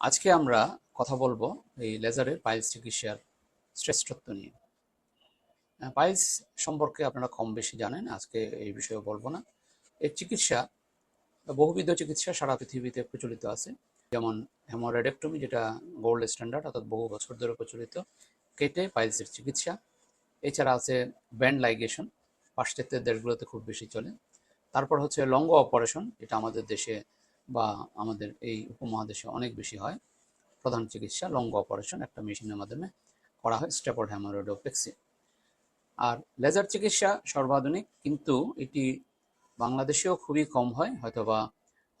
আজকে আমরা কথা বলব এই লেজারের পাইলস চিকিৎসার শ্রেষ্ঠত্ব নিয়ে। পাইলস সম্পর্কে আপনারা কম বেশি জানেন, আজকে এই বিষয়ে বলব না। এর চিকিৎসা, বহুবিধ চিকিৎসা সারা পৃথিবীতে প্রচলিত আছে। যেমন হেমোরেডেক্টমি, যেটা গোল্ড স্ট্যান্ডার্ড, অর্থাৎ বহু বছর ধরে প্রচলিত, কেটে পাইলসের চিকিৎসা। এছাড়া আছে ব্যান্ড লাইগেশন, পাশ্চাত্যের দেশগুলোতে খুব বেশি চলে। তারপর হচ্ছে লঙ্গ অপারেশন এটা আমাদের দেশে বা আমাদের এই উপমহাদেশে অনেক বেশি হয়। প্রধান চিকিৎসা লঙ্গ অপারেশন একটা মেশিনের মাধ্যমে করা হয় স্টেপড হ্যামারোডোপ্লেক্সি আর লেজার চিকিৎসা সর্বাধুনিক, কিন্তু এটি বাংলাদেশেও খুবই কম হয়, হয়তোবা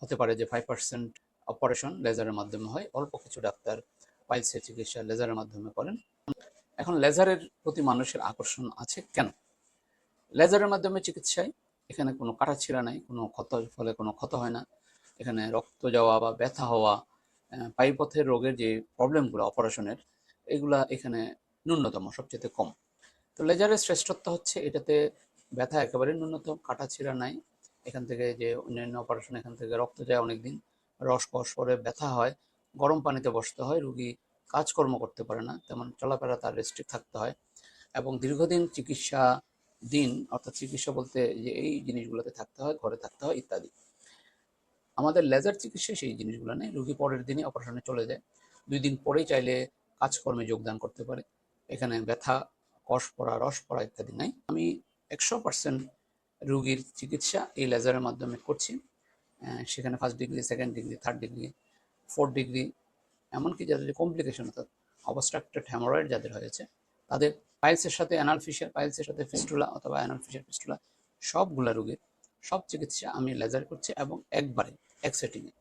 হতে পারে যে ফাইভ পার্সেন্ট অপারেশন লেজারের মাধ্যমে হয়, অল্প কিছু ডাক্তার পাইলসের চিকিৎসা লেজারের মাধ্যমে করেন। এখন লেজারের প্রতি মানুষের আকর্ষণ আছে কেন? লেজারের মাধ্যমে চিকিৎসায় এখানে কোনো কাটাছিড়া নাই, কোনো ক্ষত, ফলে কোনো ক্ষত হয় না। এখানে রক্ত যাওয়া বা ব্যথা হওয়া আহ, পায়ুপথের রোগের যে প্রবলেমগুলো অপারেশনের এগুলা এখানে ন্যূনতম সবচেয়ে কম। তো লেজারের শ্রেষ্ঠত্ব হচ্ছে এটাতে ব্যথা একেবারে ন্যূনতম কাটাছিড়া নাই। এখান থেকে যে অন্যান্য অপারেশন এখান থেকে রক্ত যায় অনেকদিন রস কষ পরে ব্যথা হয় গরম পানিতে বসতে হয় রুগী কাজকর্ম করতে পারে না তেমন চলাফেরা তার রেস্ট্রিক্ট থাকতে হয়। এবং দীর্ঘদিন চিকিৎসা দিন অর্থাৎ চিকিৎসা বলতে যে এই জিনিসগুলোতে থাকতে হয় ঘরে থাকতে হয় ইত্যাদি। আমাদের লেজার চিকিৎসায় সেই জিনিসগুলো নেই। রুগী পরের দিনই অপারেশনে চলে যায়। দুই দিন পরেই চাইলে কাজকর্মে যোগদান করতে পারে। এখানে ব্যথা, কষ পড়া, রস পড়া ইত্যাদি নাই। আমি একশো পার্সেন্ট রুগীর চিকিৎসা এই লেজারের মাধ্যমে করছি। সেখানে first degree second degree third degree fourth degree এমনকি যাদের কমপ্লিকেশন অর্থাৎ অবস্ট্রাক্টেড হ্যামোরয়েড যাদের হয়েছে, তাদের পাইলসের সাথে অ্যানাল ফিশার পাইলসের সাথে ফিস্টুলা অথবা অ্যানাল ফিশার ফিস্টুলা সবগুলা রোগের সব চিকিৎসা আমি লেজার করছি এবং একবারে এক সেটিংয়ে